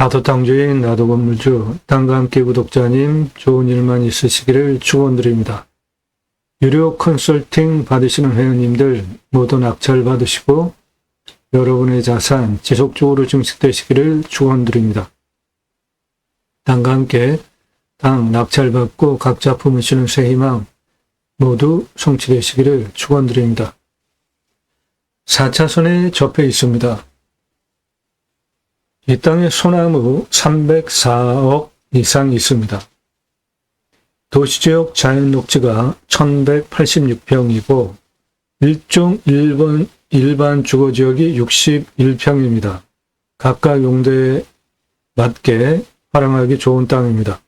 나도 땅주인 나도 건물주 땅과 함께 구독자님 좋은 일만 있으시기를 축원드립니다. 유료 컨설팅 받으시는 회원님들 모두 낙찰 받으시고 여러분의 자산 지속적으로 증식되시기를 축원드립니다. 땅과 함께 땅 낙찰 받고 각자 품으시는 새 희망 모두 성취되시기를 축원드립니다. 4차선에 접해 있습니다. 이 땅에 소나무 304억 이상 있습니다. 도시지역 자연녹지가 1186평이고 일종 일본 일반 주거지역이 61평입니다. 각각 용도에 맞게 활용하기 좋은 땅입니다.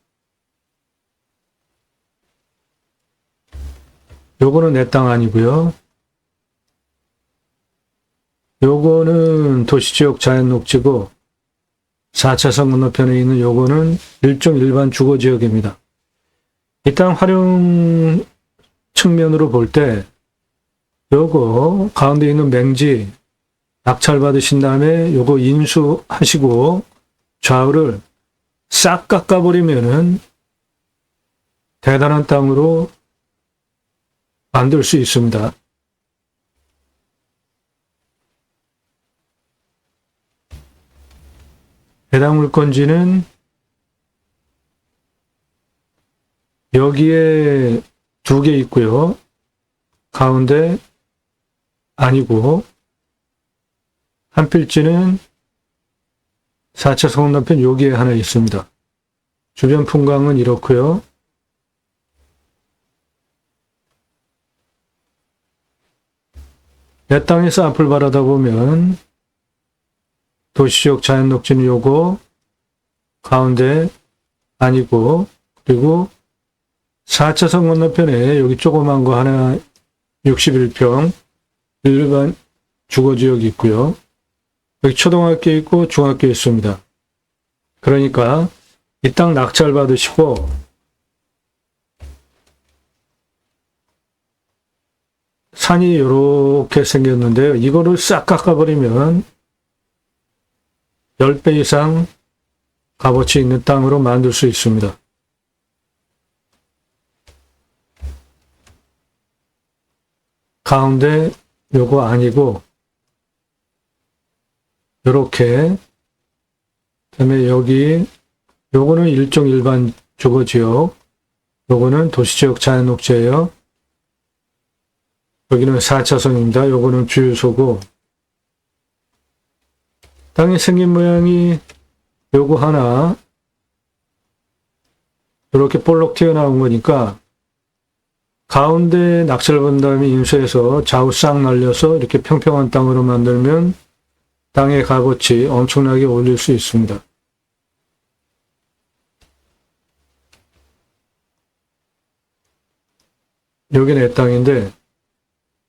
요거는 내 땅 아니고요. 요거는 도시지역 자연녹지고 4차선 건너편에 있는 요거는 일종 일반 주거지역입니다. 이 땅 활용 측면으로 볼 때 요거 가운데 있는 맹지 낙찰 받으신 다음에 요거 인수하시고 좌우를 싹 깎아버리면은 대단한 땅으로 만들 수 있습니다. 해당 물건지는 여기에 두 개 있고요. 가운데 아니고 한 필지는 4차 성남편 여기에 하나 있습니다. 주변 풍광은 이렇고요. 내 땅에서 앞을 바라다 보면 도시적 자연 녹지는 요거 가운데 아니고 그리고 4차선 건너편에 여기 조그만 거 하나 61평 일반 주거지역이 있고요. 여기 초등학교 있고 중학교 있습니다. 그러니까 이 땅 낙찰 받으시고 산이 이렇게 생겼는데요. 이거를 싹 깎아버리면 10배 이상 값어치 있는 땅으로 만들 수 있습니다. 가운데 요거 아니고 요렇게 그다음에 여기 요거는 일종 일반 주거지역 요거는 도시지역 자연녹지예요. 여기는 4차선입니다. 요거는 주유소고 땅의 생긴 모양이 요거 하나 이렇게 볼록 튀어나온 거니까 가운데 낙찰 본 다음에 인수해서 좌우 싹 날려서 이렇게 평평한 땅으로 만들면 땅의 값어치 엄청나게 올릴 수 있습니다. 여기 내 땅인데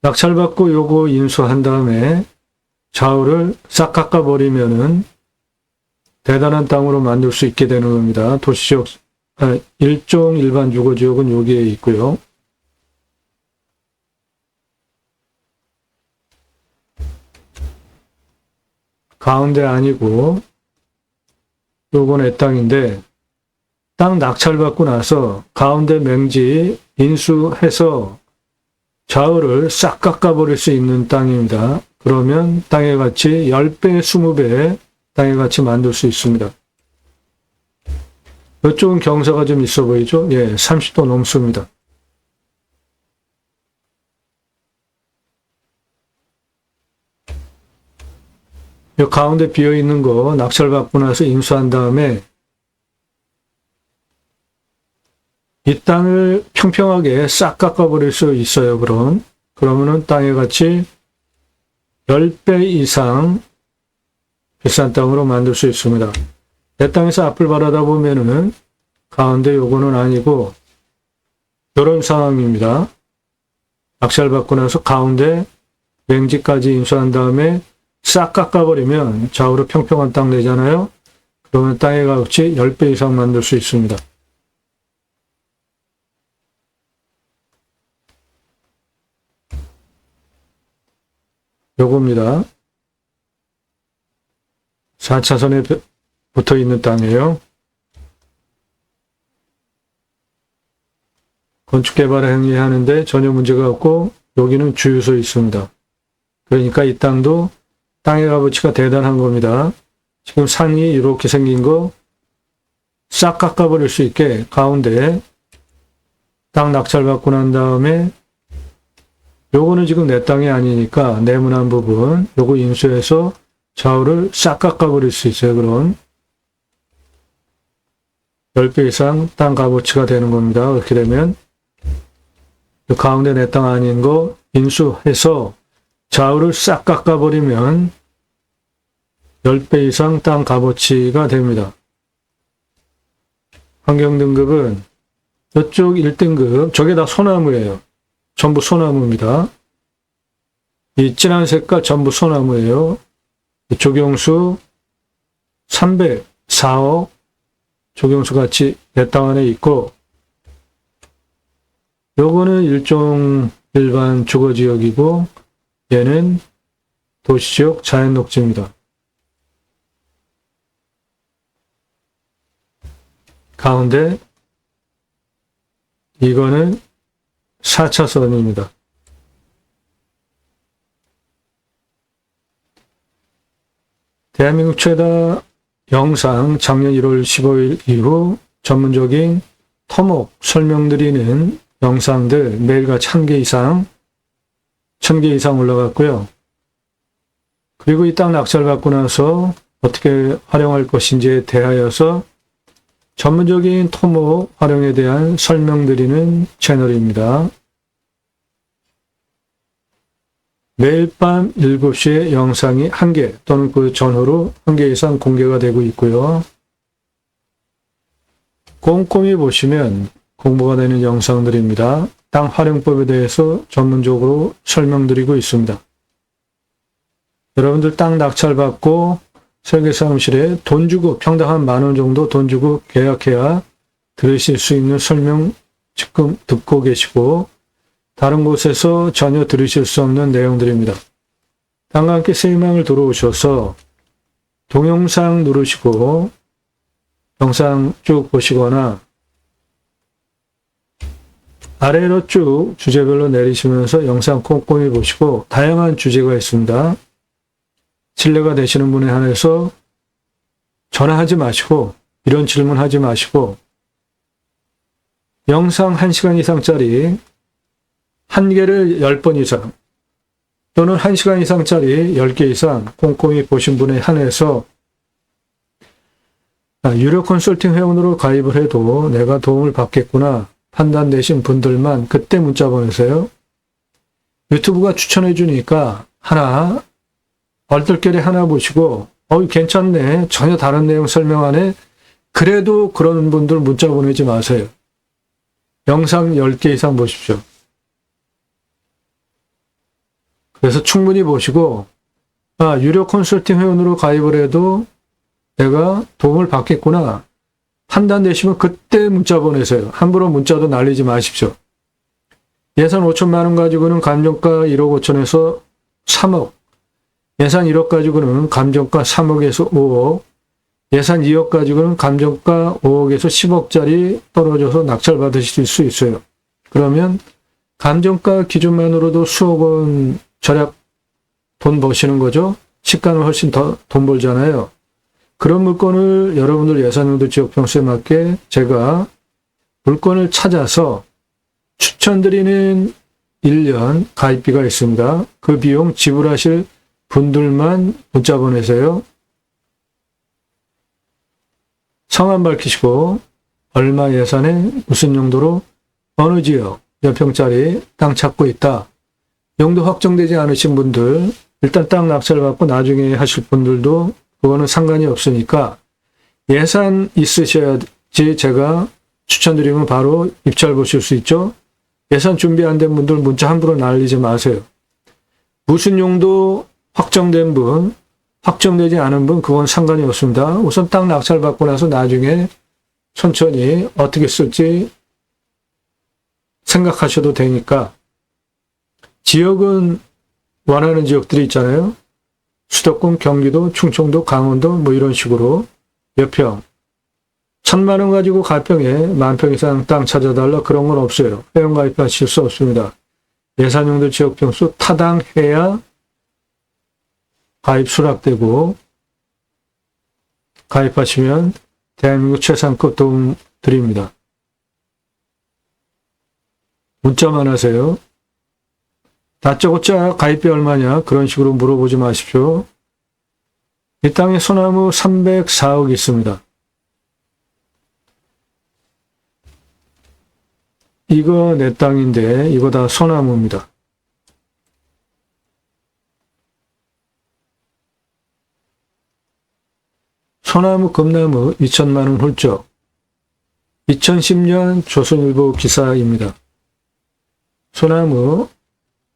낙찰받고 요거 인수한 다음에 좌우를 싹 깎아버리면은 대단한 땅으로 만들 수 있게 되는 겁니다. 도시지역, 아, 일종 일반 주거지역은 여기에 있고요. 가운데 아니고 요건 내 땅인데 땅 낙찰받고 나서 가운데 맹지 인수해서 좌우를 싹 깎아버릴 수 있는 땅입니다. 그러면 땅의 가치 10배, 20배 땅의 가치 만들 수 있습니다. 이쪽은 경사가 좀 있어 보이죠? 예, 30도 넘습니다. 이 가운데 비어 있는 거 낙찰받고 나서 인수한 다음에 이 땅을 평평하게 싹 깎아버릴 수 있어요, 그럼. 그러면은 땅의 가치 10배 이상 비싼 땅으로 만들 수 있습니다. 내 땅에서 앞을 바라다 보면은 가운데 요거는 아니고 이런 상황입니다. 낙찰 받고 나서 가운데 맹지까지 인수한 다음에 싹 깎아버리면 좌우로 평평한 땅 내잖아요. 그러면 땅의 값이 10배 이상 만들 수 있습니다. 요겁니다. 4차선에 붙어 있는 땅이에요. 건축 개발 행위하는데 전혀 문제가 없고 여기는 주유소 있습니다. 그러니까 이 땅도 땅의 값어치가 대단한 겁니다. 지금 산이 이렇게 생긴 거 싹 깎아버릴 수 있게 가운데 땅 낙찰받고 난 다음에 요거는 지금 내 땅이 아니니까 네모난 부분 요거 인수해서 좌우를 싹 깎아버릴 수 있어요. 그럼 10배 이상 땅 값어치가 되는 겁니다. 그렇게 되면 요 가운데 내 땅 아닌 거 인수해서 좌우를 싹 깎아버리면 10배 이상 땅 값어치가 됩니다. 환경등급은 이쪽 1등급, 저게 다 소나무예요. 전부 소나무입니다. 이 진한 색깔 전부 소나무예요. 이 조경수 300, 4억 조경수 같이 내 땅 안에 있고 요거는 일종 일반 주거지역이고 얘는 도시지역 자연녹지입니다. 가운데 이거는 4차선입니다. 대한민국 최다 영상 작년 1월 15일 이후 전문적인 토목 설명드리는 영상들 매일같이 한개 이상, 천개 이상 올라갔고요. 그리고 이 땅 낙찰받고 나서 어떻게 활용할 것인지에 대하여서 전문적인 토목 활용에 대한 설명드리는 채널입니다. 매일 밤 7시에 영상이 1개 또는 그 전후로 1개 이상 공개가 되고 있고요. 꼼꼼히 보시면 공부가 되는 영상들입니다. 땅 활용법에 대해서 전문적으로 설명드리고 있습니다. 여러분들 땅 낙찰받고 설계 사무실에 돈 주고 평당 한 만 원 정도 돈 주고 계약해야 들으실 수 있는 설명 지금 듣고 계시고 다른 곳에서 전혀 들으실 수 없는 내용들입니다. 땅과 함께 세이망을 들어오셔서 동영상 누르시고 영상 쭉 보시거나 아래로 쭉 주제별로 내리시면서 영상 꼼꼼히 보시고 다양한 주제가 있습니다. 신뢰가 되시는 분에 한해서 전화하지 마시고 이런 질문 하지 마시고 영상 1시간 이상짜리 한 개를 10번 이상 또는 1시간 이상짜리 10개 이상 꼼꼼히 보신 분에 한해서 아, 유료 컨설팅 회원으로 가입을 해도 내가 도움을 받겠구나 판단되신 분들만 그때 문자 보내세요. 유튜브가 추천해 주니까 하나 얼떨결에 하나 보시고 어 괜찮네 전혀 다른 내용 설명하네 그래도 그런 분들 문자 보내지 마세요. 영상 10개 이상 보십시오. 그래서 충분히 보시고 아 유료 컨설팅 회원으로 가입을 해도 내가 도움을 받겠구나 판단되시면 그때 문자 보내세요. 함부로 문자도 날리지 마십시오. 예산 5천만 원 가지고는 감정가 1억 5천에서 3억, 예산 1억 가지고는 감정가 3억에서 5억, 예산 2억 가지고는 감정가 5억에서 10억짜리 떨어져서 낙찰 받으실 수 있어요. 그러면 감정가 기준만으로도 수억 원 절약 돈 버시는 거죠. 시가는 훨씬 더 돈 벌잖아요. 그런 물건을 여러분들 예산용도 지역 평수에 맞게 제가 물건을 찾아서 추천드리는 1년 가입비가 있습니다. 그 비용 지불하실 분들만 문자 보내세요. 성함 밝히시고 얼마 예산에 무슨 용도로 어느 지역 몇 평짜리 땅 찾고 있다. 용도 확정되지 않으신 분들 일단 땅 낙찰 받고 나중에 하실 분들도 그거는 상관이 없으니까 예산 있으셔야지 제가 추천드리면 바로 입찰 보실 수 있죠. 예산 준비 안 된 분들 문자 함부로 날리지 마세요. 무슨 용도 확정된 분, 확정되지 않은 분 그건 상관이 없습니다. 우선 땅 낙찰 받고 나서 나중에 천천히 어떻게 쓸지 생각하셔도 되니까 지역은 원하는 지역들이 있잖아요. 수도권, 경기도, 충청도, 강원도 뭐 이런 식으로 몇 평. 천만 원 가지고 가평에 만 평 이상 땅 찾아달라 그런 건 없어요. 회원 가입하실 수 없습니다. 예산용도 지역평수 타당해야 가입 수락되고 가입하시면 대한민국 최상급 도움 드립니다. 문자만 하세요. 다짜고짜 가입비 얼마냐 그런 식으로 물어보지 마십시오. 이 땅에 소나무 304억 있습니다. 이거 내 땅인데 이거 다 소나무입니다. 소나무 금나무 2천만 원 훌쩍 2010년 조선일보 기사입니다. 소나무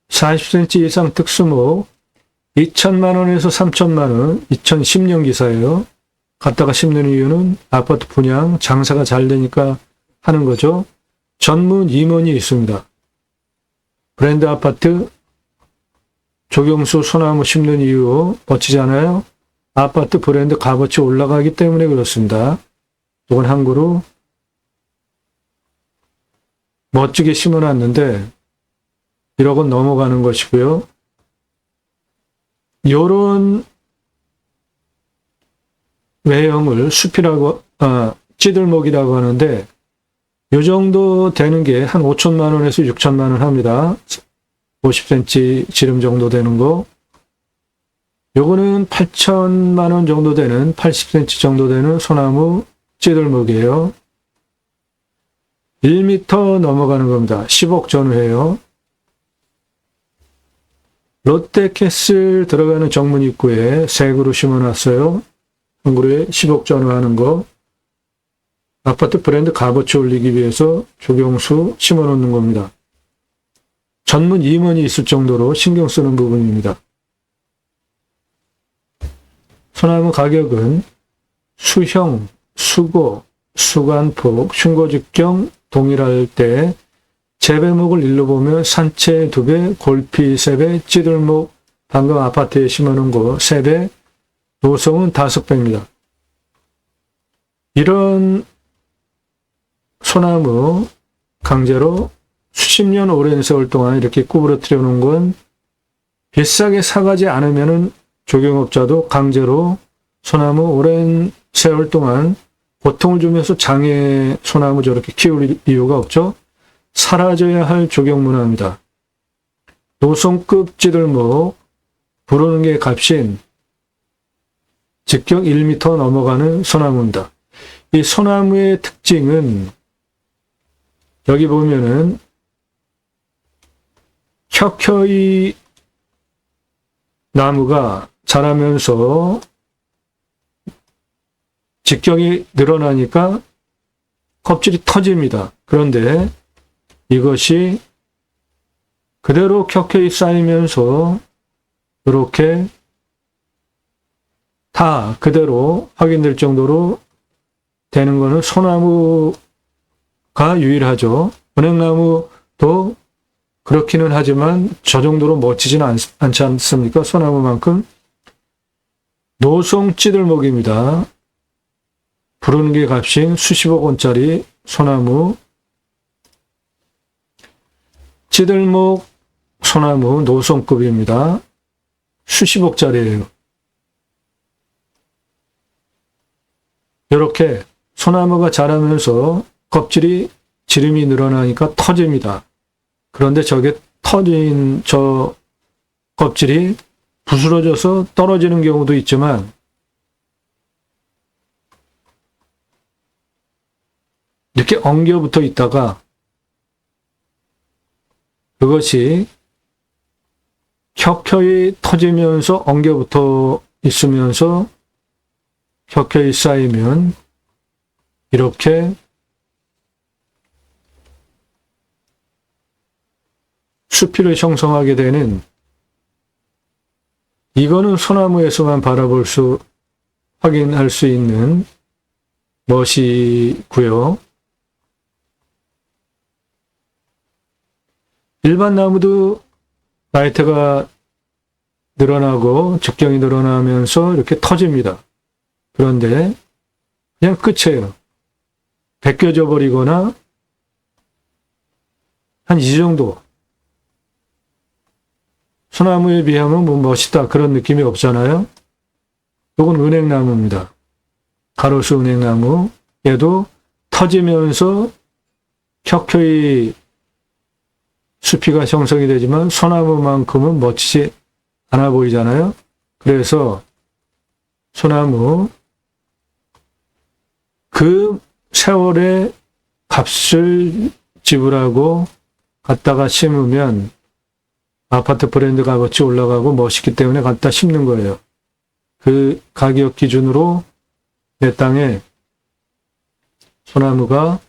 40cm 이상 특수목 2천만 원에서 3천만 원 2010년 기사예요. 갖다가 심는 이유는 아파트 분양 장사가 잘 되니까 하는 거죠. 전문 임원이 있습니다. 브랜드 아파트 조경수 소나무 심는 이유 멋지잖아요. 아파트 브랜드 값어치 올라가기 때문에 그렇습니다. 이건 한 그루 멋지게 심어놨는데 1억은 넘어가는 것이고요. 요런 외형을 숲이라고, 아, 찌들목이라고 하는데, 요 정도 되는 게 한 5천만 원에서 6천만 원 합니다. 50cm 지름 정도 되는 거. 요거는 8천만 원 정도 되는 80cm 정도 되는 소나무 찌들목이에요. 1m 넘어가는 겁니다. 10억 전후예요. 롯데캐슬 들어가는 정문 입구에 새 그루 심어놨어요. 한 그루에 10억 전후하는 거. 아파트 브랜드 값어치 올리기 위해서 조경수 심어놓는 겁니다. 전문 임원이 있을 정도로 신경 쓰는 부분입니다. 소나무 가격은 수형, 수고, 수관폭, 흉고직경 동일할 때 재배목을 일로 보면 산채 두 배, 골피 세 배, 찌들목 방금 아파트에 심어놓은 거세 배, 노성은 다섯 배입니다. 이런 소나무 강제로 수십 년 오랜 세월 동안 이렇게 구부러뜨려 놓은 건 비싸게 사가지 않으면은 조경업자도 강제로 소나무 오랜 세월 동안 고통을 주면서 장애 소나무 저렇게 키울 이유가 없죠. 사라져야 할 조경 문화입니다. 노송급 찌들목 부르는 게 값인 직경 1m 넘어가는 소나무입니다. 이 소나무의 특징은 여기 보면은 켜켜이 나무가 자라면서 직경이 늘어나니까 껍질이 터집니다. 그런데 이것이 그대로 켜켜이 쌓이면서 이렇게 다 그대로 확인될 정도로 되는 것은 소나무가 유일하죠. 은행나무도 그렇기는 하지만 저 정도로 멋지지는 않, 않지 않습니까? 소나무만큼 노송 찌들목입니다. 부르는 게 값인 수십억 원짜리 소나무 찌들목 소나무 노송급입니다. 수십억짜리예요. 이렇게 소나무가 자라면서 껍질이 지름이 늘어나니까 터집니다. 그런데 저게 터진 저 껍질이 부스러져서 떨어지는 경우도 있지만 이렇게 엉겨 붙어 있다가 그것이 켜켜이 터지면서 엉겨 붙어 있으면서 켜켜이 쌓이면 이렇게 수피를 형성하게 되는 이거는 소나무에서만 바라볼 수 확인할 수 있는 멋이고요. 일반 나무도 나이트가 늘어나고 적경이 늘어나면서 이렇게 터집니다. 그런데 그냥 끝이에요. 벗겨져 버리거나 한 이 정도. 소나무에 비하면 뭐 멋있다 그런 느낌이 없잖아요. 이건 은행나무입니다. 가로수 은행나무. 얘도 터지면서 켜켜이 수피가 형성이 되지만 소나무만큼은 멋지지 않아 보이잖아요. 그래서 소나무 그 세월의 값을 지불하고 갖다가 심으면 아파트 브랜드 값어치 올라가고 멋있기 때문에 갖다 심는 거예요. 그 가격 기준으로 내 땅에 소나무가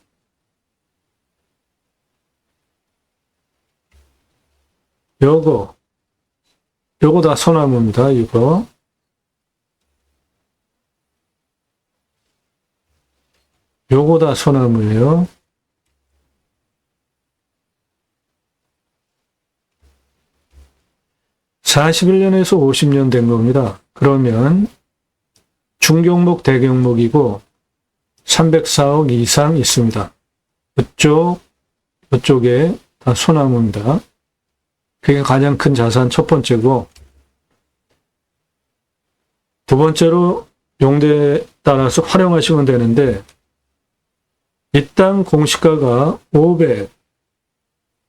요거 요거 다 소나무입니다. 이거 요거 다 소나무예요. (41년에서) (50년) 된 겁니다. 그러면 중경목 대경목이고 304억 이상 있습니다. 이쪽 이쪽에 다 소나무입니다. 그게 가장 큰 자산 첫 번째고 두 번째로 용대에 따라서 활용하시면 되는데 이 땅 공시가가 500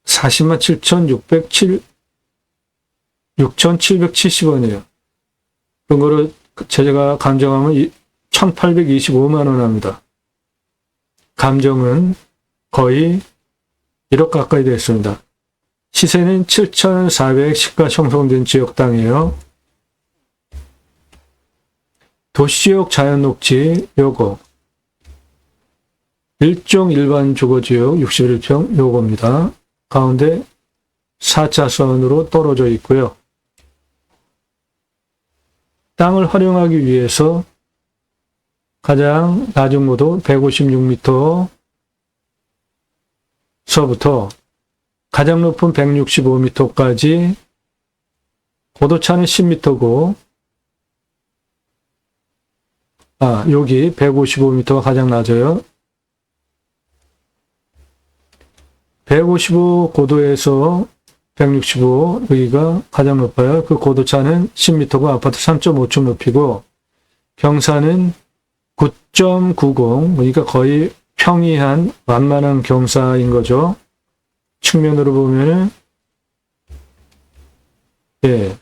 40만 7,607 6,770원이에요. 그거를 제가 감정하면 1,825만 원 합니다. 감정은 거의 1억 가까이 됐습니다. 시세는 7,410가 형성된 지역 땅이에요. 도시지역 자연 녹지 요거 일종 일반 주거지역 61평 요겁니다. 가운데 4차선으로 떨어져 있고요. 땅을 활용하기 위해서 가장 낮은 고도 156m 서부터 가장 높은 165m까지 고도차는 10m고 아 여기 155m가 가장 낮아요. 155 고도에서 165 여기가 가장 높아요. 그 고도차는 10m고 아파트 3.5층 높이고 경사는 9.90 그러니까 거의 평이한 완만한 경사인 거죠. 측면으로 보면은 예.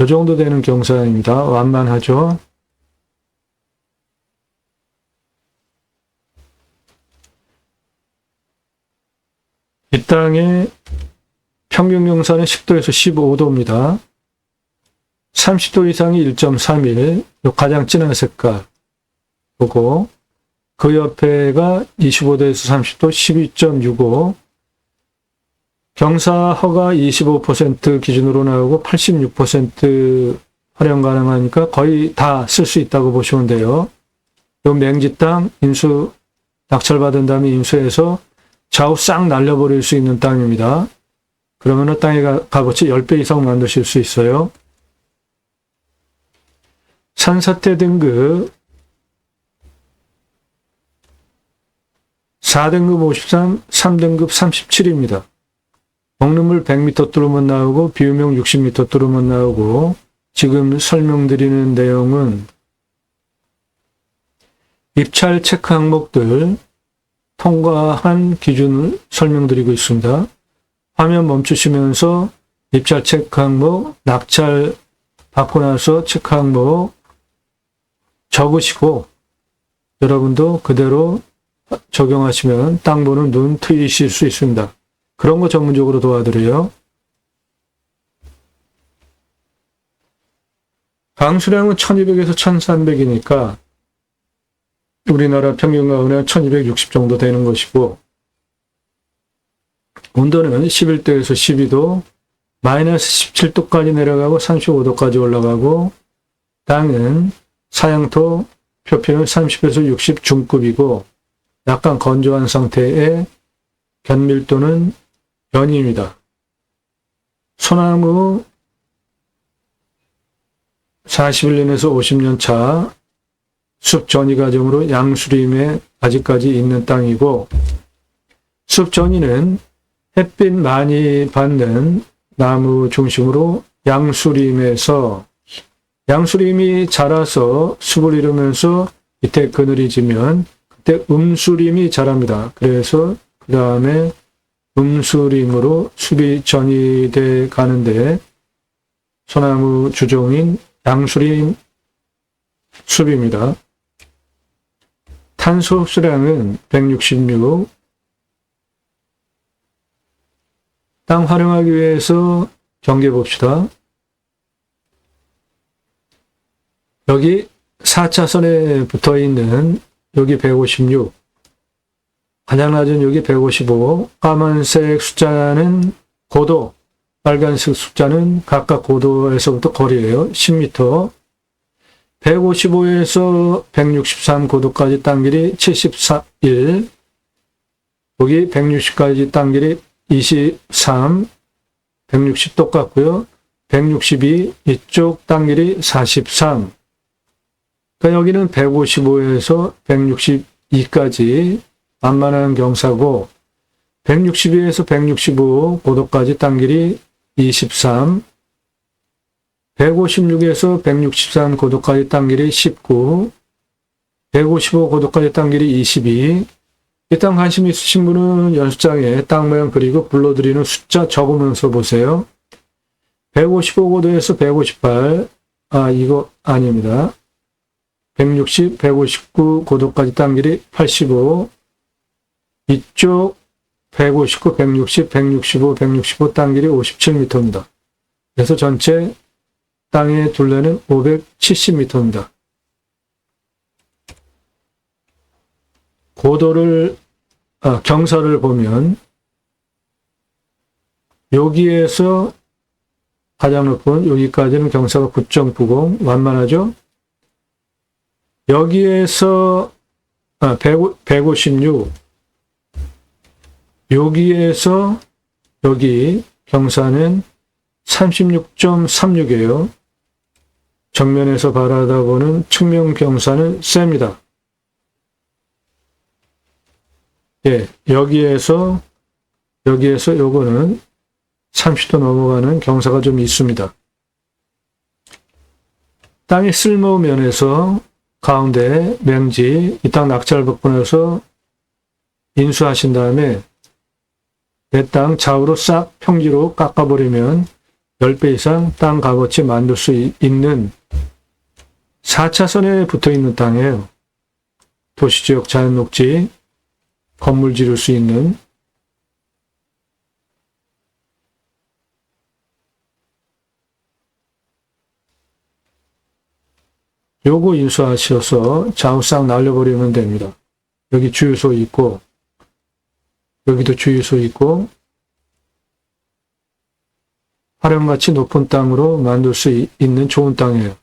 이 정도 되는 경사입니다. 완만하죠. 이 땅의 평균 경사는 10도에서 15도입니다. 30도 이상이 1.31, 가장 진한 색깔 보고 그 옆에가 25도에서 30도 12.65 경사 허가 25% 기준으로 나오고 86% 활용 가능하니까 거의 다 쓸 수 있다고 보시면 돼요. 요 맹지 땅 인수 낙찰받은 다음에 인수해서 좌우 싹 날려버릴 수 있는 땅입니다. 그러면 땅의 값어치 10배 이상 만드실 수 있어요. 산사태 등급 4등급 53, 3등급 37입니다. 먹는 물 100m 뚫으면 나오고 비유명 60m 뚫으면 나오고 지금 설명드리는 내용은 입찰 체크 항목들 통과한 기준을 설명드리고 있습니다. 화면 멈추시면서 입찰 체크 항목, 낙찰 받고 나서 체크 항목 적으시고 여러분도 그대로 적용하시면 땅 보는 눈 트이실 수 있습니다. 그런 거 전문적으로 도와드려요. 강수량은 1200에서 1300이니까 우리나라 평균 가운데 1260 정도 되는 것이고 온도는 11도에서 12도, 마이너스 17도까지 내려가고 35도까지 올라가고 땅은 사양토 표피는 30에서 60 중급이고 약간 건조한 상태의 견밀도는 연입니다. 소나무 41년에서 50년 차 숲 전이 과정으로 양수림에 아직까지 있는 땅이고 숲 전이는 햇빛 많이 받는 나무 중심으로 양수림에서 양수림이 자라서 숲을 이루면서 밑에 그늘이 지면 그때 음수림이 자랍니다. 그래서 그 다음에 음수림으로 숲이 전이 돼 가는데 소나무 주종인 양수림 숲입니다. 탄소 흡수량은 166. 땅 활용하기 위해서 경계 봅시다. 여기 4차선에 붙어 있는 여기 156. 가장 낮은 여기 155. 까만색 숫자는 고도. 빨간색 숫자는 각각 고도에서부터 거리예요. 10m. 155에서 163 고도까지 땅 길이 74일. 여기 160까지 땅 길이 23. 160 똑같고요. 162 이쪽 땅 길이 43. 그러니까 여기는 155에서 162까지 만만한 경사고 162에서 165 고도까지 땅 길이 23, 156에서 163 고도까지 땅 길이 19, 155 고도까지 땅 길이 22. 이 땅 관심 있으신 분은 연습장에 땅 모양 그리고 불러드리는 숫자 적으면서 보세요. 155 고도에서 158, 아, 이거 아닙니다. 160, 159 고도까지 땅 길이 85, 이쪽 159, 160, 165, 165 땅 길이 57m입니다. 그래서 전체 땅의 둘레는 570m입니다. 고도를, 아, 경사를 보면 여기에서 가장 높은 여기까지는 경사가 9.90 완만하죠? 여기에서 아, 100, 156 여기에서 여기 경사는 36.36이에요. 정면에서 바라다 보는 측면 경사는 셉니다. 예, 여기에서 여기에서 요거는 30도 넘어가는 경사가 좀 있습니다. 땅의 쓸모 면에서 가운데 맹지 이 땅 낙찰 복분해서 인수하신 다음에 내 땅 좌우로 싹 평지로 깎아버리면 10배 이상 땅 값어치 만들 수 이- 있는 4차선에 붙어 있는 땅이에요. 도시지역 자연녹지, 건물 지을 수 있는 요거 인수하셔서 싹 날려버리면 됩니다. 여기 주유소 있고, 여기도 주유소 있고, 활용가치 높은 땅으로 만들 수 이- 있는 좋은 땅이에요.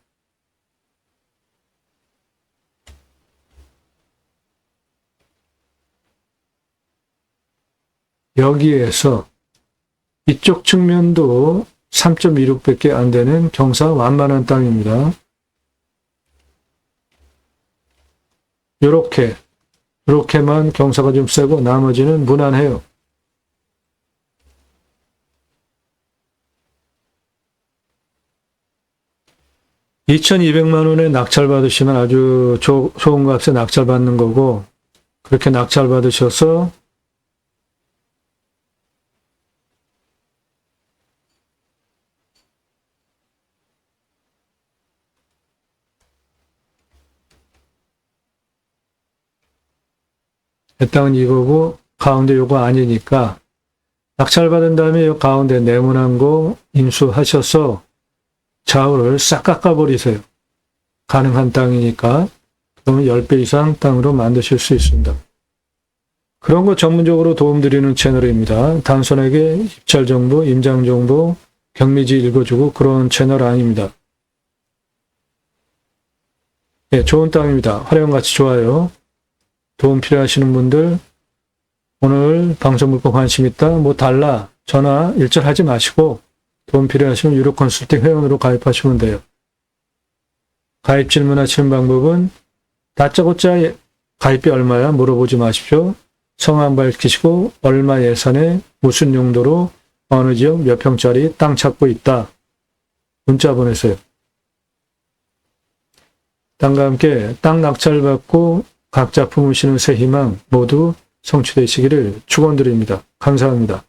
여기에서 이쪽 측면도 3.26밖에 안 되는 경사 완만한 땅입니다. 요렇게, 요렇게만 경사가 좀 세고 나머지는 무난해요. (2200만) 원에 낙찰 받으시면 아주 조- 좋은 값에 낙찰 받는 거고 그렇게 낙찰 받으셔서 이 땅은 이거고 가운데 요거 아니니까 낙찰받은 다음에 요 가운데 네모난 거 인수하셔서 좌우를 싹 깎아버리세요. 가능한 땅이니까 그러면 10배 이상 땅으로 만드실 수 있습니다. 그런 거 전문적으로 도움드리는 채널입니다. 단순하게 입찰 정보, 임장 정보, 경미지 읽어주고 그런 채널 아닙니다. 예, 좋은 땅입니다. 활용가치 좋아요. 도움 필요하시는 분들 오늘 방송 물건 관심 있다 뭐 달라 전화 일절하지 마시고 도움 필요하시면 유료 컨설팅 회원으로 가입하시면 돼요. 가입 질문하시는 방법은 다짜고짜 가입비 얼마야 물어보지 마십시오. 성함 밝히시고 얼마 예산에 무슨 용도로 어느 지역 몇 평짜리 땅 찾고 있다. 문자 보내세요. 땅과 함께 땅 낙찰받고 각자 품으시는 새 희망 모두 성취되시기를 축원드립니다. 감사합니다.